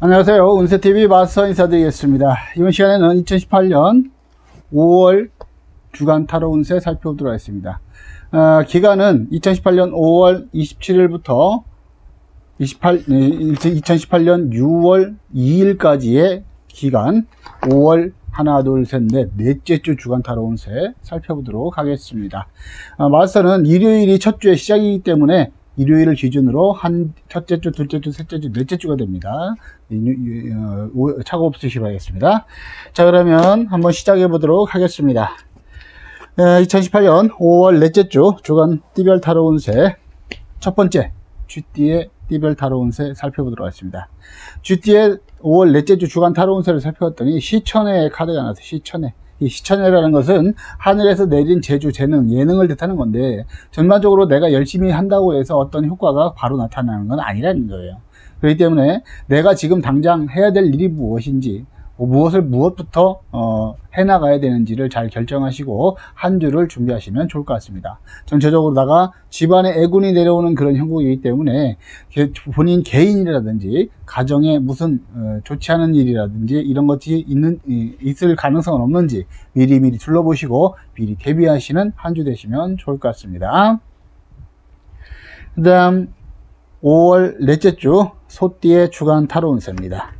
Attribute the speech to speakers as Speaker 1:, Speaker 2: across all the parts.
Speaker 1: 안녕하세요. 운세TV 마스터 인사드리겠습니다. 이번 시간에는 2018년 5월 주간 타로 운세 살펴보도록 하겠습니다. 어, 기간은 2018년 5월 27일부터 28, 2018년 6월 2일까지의 기간 5월 하나, 둘, 셋, 넷, 넷째 주 주간 타로 운세 살펴보도록 하겠습니다. 어, 마스터는 일요일이 첫 주의 시작이기 때문에 일요일을 기준으로 한 첫째 주, 둘째 주, 셋째 주, 넷째 주가 됩니다. 어, 차고 없으시기 바라겠습니다. 자 그러면 한번 시작해 보도록 하겠습니다. 2018년 5월 넷째 주 주간 띠별 타로 운세 첫 번째 쥐띠의 띠별 타로 운세 살펴보도록 하겠습니다. 쥐띠의 5월 넷째 주 주간 타로 운세를 살펴봤더니 시천의 카드가 나왔어요. 시천의 이 시천회라는 것은 하늘에서 내린 재주, 재능, 예능을 뜻하는 건데 전반적으로 내가 열심히 한다고 해서 어떤 효과가 바로 나타나는 건 아니라는 거예요. 그렇기 때문에 내가 지금 당장 해야 될 일이 무엇인지 뭐 무엇을 무엇부터 어, 해나가야 되는지를 잘 결정하시고 한 주를 준비하시면 좋을 것 같습니다. 전체적으로다가 집안에 애군이 내려오는 그런 형국이기 때문에 본인 개인이라든지 가정에 무슨 어, 좋지 않은 일이라든지 이런 것이 있는 있을 가능성은 없는지 미리 미리 둘러보시고 미리 대비하시는 한 주 되시면 좋을 것 같습니다. 그 다음 5월 넷째 주 소띠의 주간 타로 운세입니다.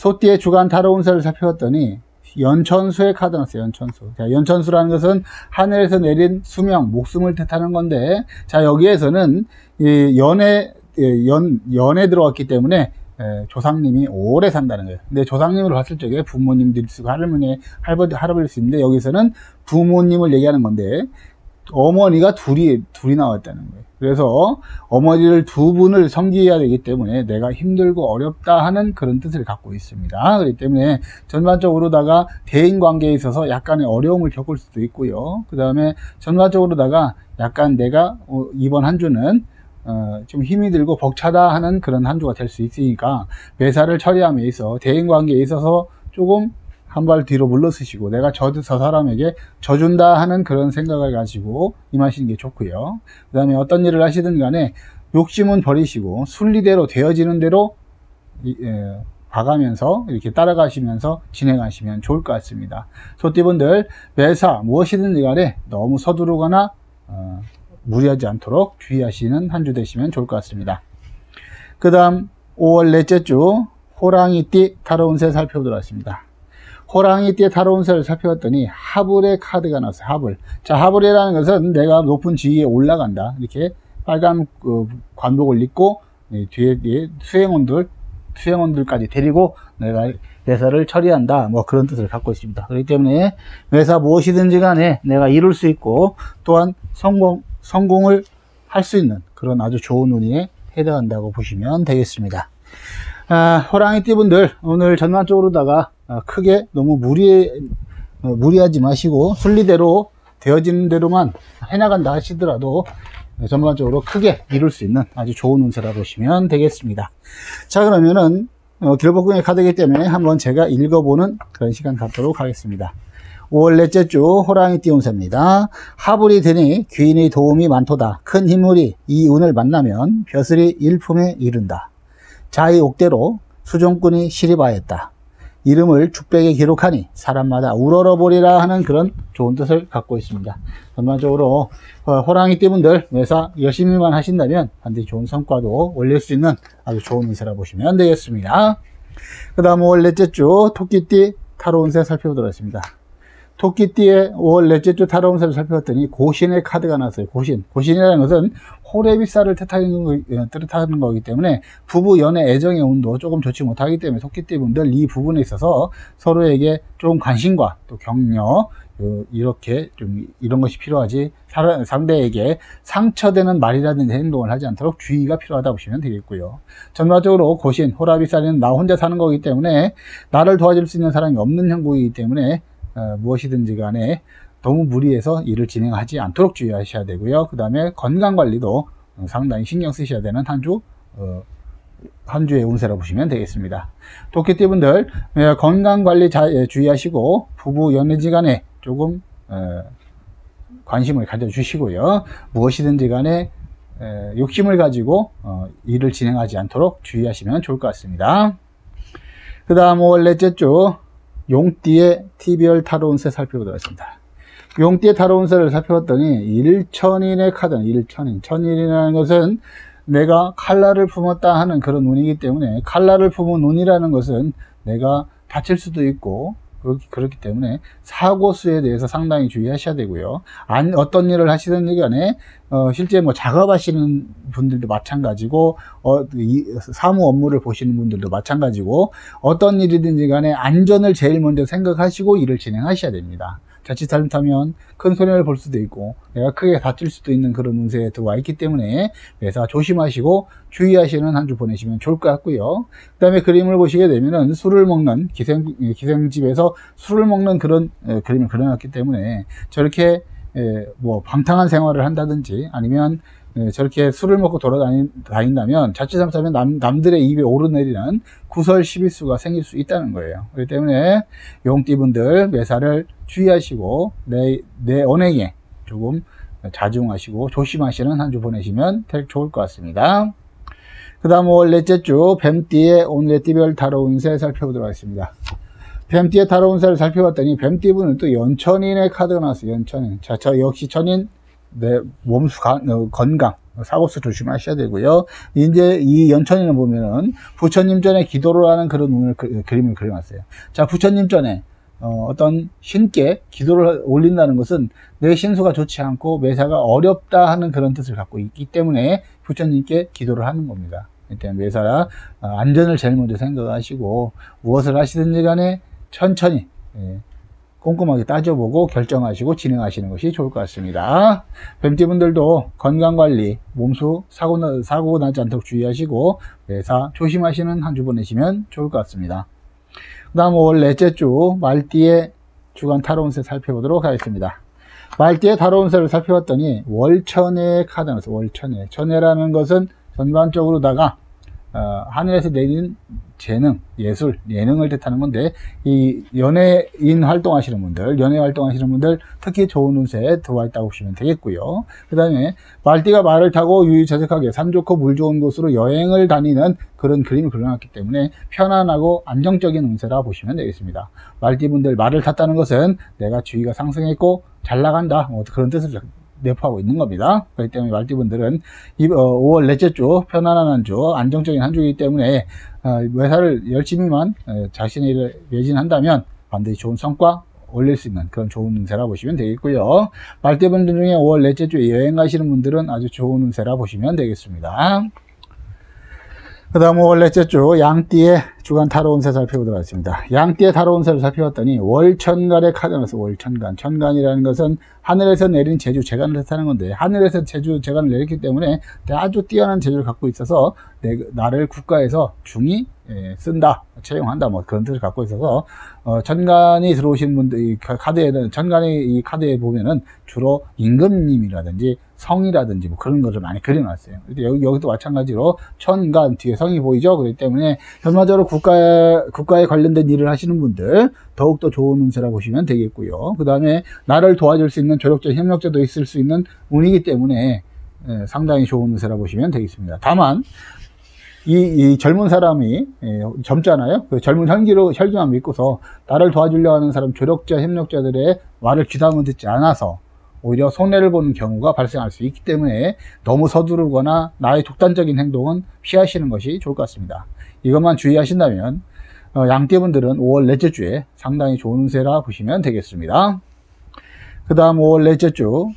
Speaker 1: 소띠의 주간 타로 운세를 살펴봤더니 연천수의 카드 나왔어요. 연천수. 자, 연천수라는 것은 하늘에서 내린 수명, 목숨을 뜻하는 건데, 자, 여기에서는 이 연애, 연, 연에 들어왔기 때문에 에, 조상님이 오래 산다는 거예요. 근데 조상님을 봤을 적에 부모님들 쓰고 할머니, 할아버지, 할아버지 수 있는데 여기서는 부모님을 얘기하는 건데 어머니가 둘이 둘이 나왔다는 거예요. 그래서 어머니를 두 분을 섬기해야 되기 때문에 내가 힘들고 어렵다 하는 그런 뜻을 갖고 있습니다. 그렇기 때문에 전반적으로다가 대인 관계에 있어서 약간의 어려움을 겪을 수도 있고요. 그 다음에 전반적으로다가 약간 내가 어, 이번 한 주는 어, 좀 힘이 들고 벅차다 하는 그런 한 주가 될 수 있으니까 매사를 처리함에 있어 대인 관계에 있어서 조금 한 발 뒤로 물러서시고 내가 저, 저 사람에게 져준다 하는 그런 생각을 가지고 임하시는 게 좋고요. 그 다음에 어떤 일을 하시든 간에 욕심은 버리시고 순리대로 되어지는 대로 예, 봐가면서 이렇게 따라가시면서 진행하시면 좋을 것 같습니다. 소띠분들 매사 무엇이든 간에 너무 서두르거나 어, 무리하지 않도록 주의하시는 한 주 되시면 좋을 것 같습니다. 그 다음 5월 넷째 주 호랑이띠 타로 운세 살펴보도록 하겠습니다. 호랑이띠의 타로운 새를 살펴봤더니 하불의 카드가 나왔어요. 하불. 자, 하불이라는 것은 내가 높은 지위에 올라간다. 이렇게 빨간 그 관복을 입고 뒤에 수행원들 수행원들까지 데리고 내가 매사를 처리한다. 뭐 그런 뜻을 갖고 있습니다. 그렇기 때문에 매사 무엇이든지 간에 내가 이룰 수 있고 또한 성공 성공을 할 수 있는 그런 아주 좋은 운에 해당한다고 보시면 되겠습니다. 아, 호랑이 띠 분들 오늘 전반적으로다가 아, 크게 너무 무리 어, 무리하지 마시고 순리대로 되어지는 대로만 해나간다 하시더라도 전반적으로 크게 이룰 수 있는 아주 좋은 운세라 보시면 되겠습니다. 자 그러면은 어, 길복궁의 카드이기 때문에 한번 제가 읽어보는 그런 시간 갖도록 하겠습니다. 5월 넷째 주 호랑이 띠 운세입니다. 하불이 되니 귀인의 도움이 많도다. 큰 힘물이 이 운을 만나면 벼슬이 일품에 이른다. 자의 옥대로 수종꾼이 시리바했다. 이름을 축백에 기록하니 사람마다 우러러보리라 하는 그런 좋은 뜻을 갖고 있습니다. 전반적으로 어, 호랑이 띠분들 매사 열심히만 하신다면 반드시 좋은 성과도 올릴 수 있는 아주 좋은 운세라 보시면 되겠습니다. 그 다음 5월 넷째 주 토끼띠 타로 운세 살펴보도록 하겠습니다. 토끼띠의 5월 넷째 주 타로 운세를 살펴봤더니 고신의 카드가 나왔어요. 고신. 고신이라는 것은 호래비쌀을 뜻하는, 거, 어, 뜻하는 거기 때문에 부부 연애 애정의 운도 조금 좋지 못하기 때문에 토끼띠 분들 이 부분에 있어서 서로에게 좀 관심과 또 격려 어, 이렇게 좀 이런 것이 필요하지 상대에게 상처되는 말이라든지 행동을 하지 않도록 주의가 필요하다 보시면 되겠고요. 전반적으로 고신, 호라비쌀은 나 혼자 사는 거기 때문에 나를 도와줄 수 있는 사람이 없는 형국이기 때문에 어, 무엇이든지 간에 너무 무리해서 일을 진행하지 않도록 주의하셔야 되고요. 그 다음에 건강관리도 상당히 신경 쓰셔야 되는 한 주, 어, 한 주의 운세라 보시면 되겠습니다. 도끼띠분들 예, 건강관리 잘 주의하시고 부부 연애지 간에 조금 어, 관심을 가져주시고요. 무엇이든지 간에 에, 욕심을 가지고 어, 일을 진행하지 않도록 주의하시면 좋을 것 같습니다. 그 다음 5월 넷째 주 용띠의 TBR 타로 운세 살펴보도록 하겠습니다. 용띠의 타로 운세를 살펴봤더니 일천인의 카드는 일천인. 천인이라는 것은 내가 칼날을 품었다 하는 그런 운이기 때문에 칼날을 품은 운이라는 것은 내가 다칠 수도 있고 그렇기, 때문에 사고 수에 대해서 상당히 주의하셔야 되고요. 안, 어떤 일을 하시든지 간에 어, 실제 뭐 작업하시는 분들도 마찬가지고 어, 이, 사무 업무를 보시는 분들도 마찬가지고 어떤 일이든지 간에 안전을 제일 먼저 생각하시고 일을 진행하셔야 됩니다. 자칫 잘못하면 큰 손해를 볼 수도 있고 내가 크게 다칠 수도 있는 그런 운세에 들어와 있기 때문에 매사 조심하시고 주의하시는 한 주 보내시면 좋을 것 같고요. 그 다음에 그림을 보시게 되면은 술을 먹는 기생, 기생집에서 술을 먹는 그런 에, 그림을 그려놨기 때문에 저렇게 에, 뭐 방탕한 생활을 한다든지 아니면 예, 저렇게 술을 먹고 돌아다닌다면 자칫 잘못하면 남, 남들의 입에 오르내리는 구설 시비수가 생길 수 있다는 거예요. 그렇기 때문에 용띠분들 매사를 주의하시고 내, 내 언행에 조금 자중하시고 조심하시는 한 주 보내시면 좋을 것 같습니다. 그 다음 5월 넷째 주 뱀띠의 오늘의 띠별 타로 운세 살펴보도록 하겠습니다. 뱀띠의 타로 운세를 살펴봤더니 뱀띠분은 또 연천인의 카드가 나왔어요. 연천인. 자, 저 역시 천인 내 몸수 어, 건강 사고수 조심하셔야 되고요. 이제 이 연천인을 보면은 부처님 전에 기도를 하는 그런 운을 그, 그림을 그려놨어요. 자, 부처님 전에 어, 떤 신께 기도를 올린다는 것은 내 신수가 좋지 않고 매사가 어렵다 하는 그런 뜻을 갖고 있기 때문에 부처님께 기도를 하는 겁니다. 일단 매사라 어, 안전을 제일 먼저 생각하시고 무엇을 하시든지 간에 천천히 예, 꼼꼼하게 따져보고 결정하시고 진행하시는 것이 좋을 것 같습니다. 뱀띠분들도 건강관리, 몸수, 사고, 사고 나지 않도록 주의하시고 매사 조심하시는 한 주 보내시면 좋을 것 같습니다. 그 다음 5월 넷째 주 말띠의 주간 타로 운세 살펴보도록 하겠습니다. 말띠의 타로 운세를 살펴봤더니 월천의 카드는 월천의 천해라는 것은 전반적으로다가 어, 하늘에서 내린 재능, 예술, 예능을 뜻하는 건데 이 연예인 활동하시는 분들, 연예 활동하시는 분들 특히 좋은 운세에 들어와 있다고 보시면 되겠고요. 그 다음에 말띠가 말을 타고 유유자적하게 산 좋고 물 좋은 곳으로 여행을 다니는 그런 그림을 그려놨기 때문에 편안하고 안정적인 운세라 보시면 되겠습니다. 말띠 분들 말을 탔다는 것은 내가 주위가 상승했고 잘 나간다 뭐 그런 뜻을 내포하고 있는 겁니다. 그렇기 때문에 말띠분들은 5월 어, 넷째 주 편안한 한 주, 안정적인 한 주이기 때문에 회사를 어, 열심히만 어, 자신의 일을 매진한다면 반드시 좋은 성과 올릴 수 있는 그런 좋은 운세라 보시면 되겠고요. 말띠분들 중에 5월 넷째 주에 여행 가시는 분들은 아주 좋은 운세라 보시면 되겠습니다. 그 다음 5월 넷째 주 양띠의 주간 타로 운세 살펴보도록 하겠습니다. 양띠의 타로 운세를 살펴봤더니 월천간의 카드나서 월천간. 천간이라는 것은 하늘에서 내린 제주 재간을 뜻하는 건데 하늘에서 제주 재간을 내렸기 때문에 아주 뛰어난 재주를 갖고 있어서 내, 나를 국가에서 중히 예, 쓴다, 채용한다, 뭐 그런 뜻을 갖고 있어서 어, 천간이 들어오신 분들 이 카드에는 천간의 이 카드에 보면은 주로 임금님이라든지 성이라든지 뭐 그런 것을 많이 그려놨어요. 여기, 여기도 마찬가지로 천간 뒤에 성이 보이죠. 그렇기 때문에 전반적으로 국 가에 국가에 관련된 일을 하시는 분들 더욱더 좋은 운세라 보시면 되겠고요. 그 다음에 나를 도와줄 수 있는 조력자, 협력자도 있을 수 있는 운이기 때문에 예, 상당히 좋은 운세라 보시면 되겠습니다. 다만 이, 이 젊은 사람이 예, 젊잖아요. 그 젊은 혈기로 혈기만 믿고서 나를 도와주려 하는 사람 조력자 협력자들의 말을 귀담아 듣지 않아서 오히려 손해를 보는 경우가 발생할 수 있기 때문에 너무 서두르거나 나의 독단적인 행동은 피하시는 것이 좋을 것 같습니다. 이것만 주의하신다면 어, 양떼분들은 5월 넷째 주에 상당히 좋은 운세라 보시면 되겠습니다. 그 다음 5월 넷째 주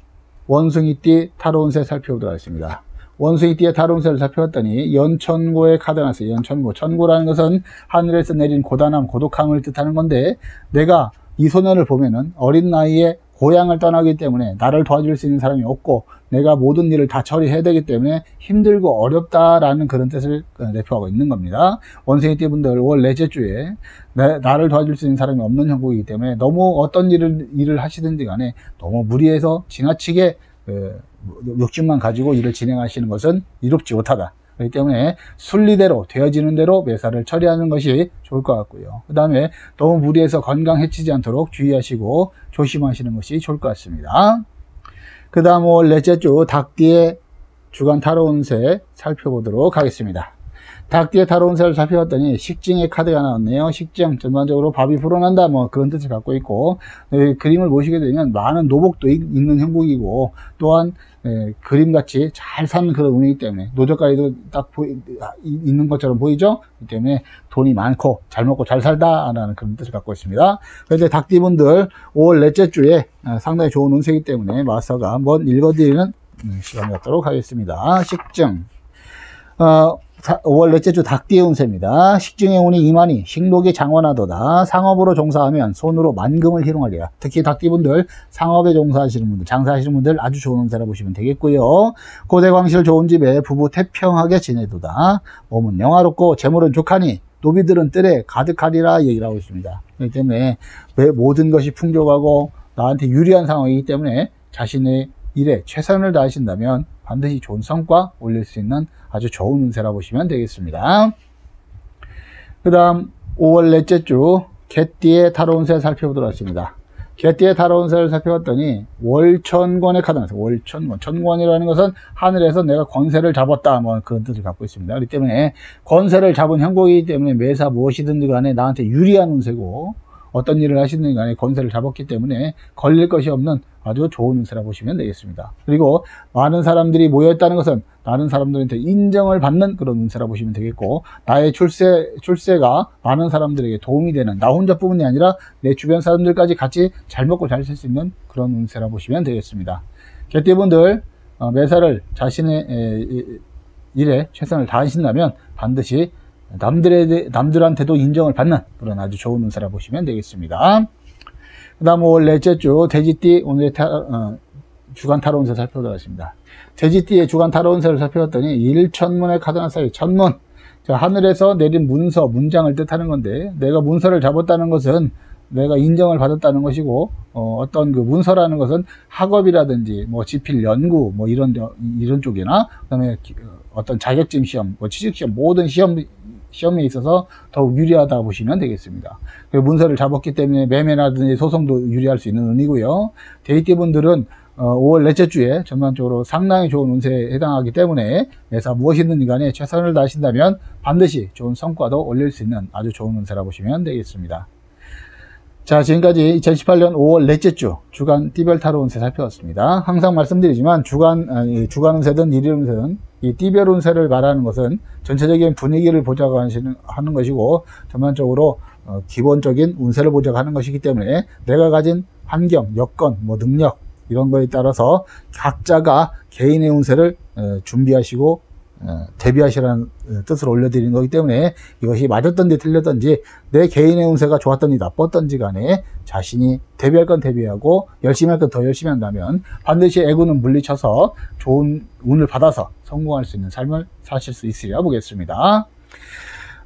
Speaker 1: 원숭이띠 타로 운세 살펴보도록 하겠습니다. 원숭이띠의 다룬새를 살펴봤더니 연천고의 카드가 났어요. 연천고. 천고라는 것은 하늘에서 내린 고단함, 고독함을 뜻하는 건데 내가 이 소년을 보면은 어린 나이에 고향을 떠나기 때문에 나를 도와줄 수 있는 사람이 없고 내가 모든 일을 다 처리해야 되기 때문에 힘들고 어렵다라는 그런 뜻을 내표하고 있는 겁니다. 원숭이띠 분들 5월 넷째 주에 나를 도와줄 수 있는 사람이 없는 형국이기 때문에 너무 어떤 일을, 일을 하시든지 간에 너무 무리해서 지나치게 욕심만 가지고 일을 진행하시는 것은 이롭지 못하다. 그렇기 때문에 순리대로 되어지는 대로 매사를 처리하는 것이 좋을 것 같고요. 그 다음에 너무 무리해서 건강 해치지 않도록 주의하시고 조심하시는 것이 좋을 것 같습니다. 그 다음 5월 넷째 주 닭띠의 주간 타로 운세 살펴보도록 하겠습니다. 닭 뒤에 타로운 새를 살펴봤더니 식증의 카드가 나왔네요. 식증 전반적으로 밥이 불어난다 뭐 그런 뜻을 갖고 있고 에, 그림을 보시게 되면 많은 노복도 있, 는 형국이고 또한 에, 그림같이 잘 사는 그런 운이기 때문에 노적가리도 딱 보이, 아, 이- 있는 것처럼 보이죠? 그렇기 때문에 돈이 많고 잘 먹고 잘 살다라는 그런 뜻을 갖고 있습니다. 그런데 닭띠분들 5월 넷째 주에 아, 상당히 좋은 운세이기 때문에 마스터가 한번 읽어드리는 음, 시간을 갖도록 하겠습니다. 식증 어, 5월 넷째 주 닭띠의 운세입니다. 식증의 운이 이만희, 식록이 장원하도다. 상업으로 종사하면 손으로 만금을 희롱하리라. 특히 닭띠분들, 상업에 종사하시는 분들, 장사하시는 분들 아주 좋은 운세라 보시면 되겠고요. 고대광실 좋은 집에 부부 태평하게 지내도다. 몸은 영화롭고 재물은 족하니 노비들은 뜰에 가득하리라 얘기를 하고 있습니다. 그렇기 때문에 왜 모든 것이 풍족하고 나한테 유리한 상황이기 때문에 자신의 일에 최선을 다하신다면 반드시 좋은 성과 올릴 수 있는 아주 좋은 운세라 보시면 되겠습니다. 그 다음 5월 넷째 주 개띠의 타로 운세 살펴보도록 하겠습니다. 개띠의 타로 운세를 살펴봤더니 월천권의 카드 나왔어요. 월천권. 천권이라는 것은 하늘에서 내가 권세를 잡았다. 뭐 그런 뜻을 갖고 있습니다. 그렇기 때문에 권세를 잡은 형국이기 때문에 매사 무엇이든 간에 나한테 유리한 운세고 어떤 일을 하시든 간에 권세를 잡았기 때문에 걸릴 것이 없는 아주 좋은 운세라 보시면 되겠습니다. 그리고 많은 사람들이 모여있다는 것은 다른 사람들한테 인정을 받는 그런 운세라 보시면 되겠고 나의 출세, 출세가 많은 사람들에게 도움이 되는 나 혼자뿐만이 아니라 내 주변 사람들까지 같이 잘 먹고 잘 살 수 있는 그런 운세라 보시면 되겠습니다. 개띠분들 어, 매사를 자신의 일에 최선을 다하신다면 반드시 남들에, 대- 남들한테도 인정을 받는 그런 아주 좋은 운세라 보시면 되겠습니다. 그 다음 5월 넷째 주 돼지띠 오늘의 타, 어, 주간 타로 운세 살펴보도록 하겠습니다. 돼지띠의 주간 타로 운세를 살펴봤더니 일천문의 카드나 사이 천문 자, 하늘에서 내린 문서, 문장을 뜻하는 건데 내가 문서를 잡았다는 것은 내가 인정을 받았다는 것이고 어, 떤그 문서라는 것은 학업이라든지 뭐 지필 연구 뭐 이런 데- 이런 쪽이나 그다음에 기- 어떤 자격증 시험, 뭐 취직 시험 모든 시험 시험에 있어서 더욱 유리하다 보시면 되겠습니다. 그 문서를 잡았기 때문에 매매라든지 소송도 유리할 수 있는 운이고요. 데이트 분들은 어, 5월 넷째 주에 전반적으로 상당히 좋은 운세에 해당하기 때문에 매사 무엇이든 간에 최선을 다하신다면 반드시 좋은 성과도 올릴 수 있는 아주 좋은 운세라 보시면 되겠습니다. 자, 지금까지 2018년 5월 넷째 주 주간 띠별 타로 운세 살펴봤습니다. 항상 말씀드리지만 주간 아니, 주간 운세든 일일 운세든 이 띠별 운세를 말하는 것은 전체적인 분위기를 보자고 하는 것이고 전반적으로 어, 기본적인 운세를 보자고 하는 것이기 때문에 내가 가진 환경, 여건, 뭐 능력 이런 거에 따라서 각자가 개인의 운세를 어, 준비하시고 어, 대비하시라는 어, 뜻을 올려드리는 거기 때문에 이것이 맞았던지 틀렸던지 내 개인의 운세가 좋았던지 나빴던지 간에 자신이 대비할 건 대비하고 열심히 할 건 더 열심히 한다면 반드시 애구는 물리쳐서 좋은 운을 받아서 성공할 수 있는 삶을 사실 수 있으리라 보겠습니다.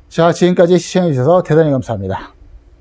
Speaker 1: 자, 지금까지 시청해 주셔서 대단히 감사합니다.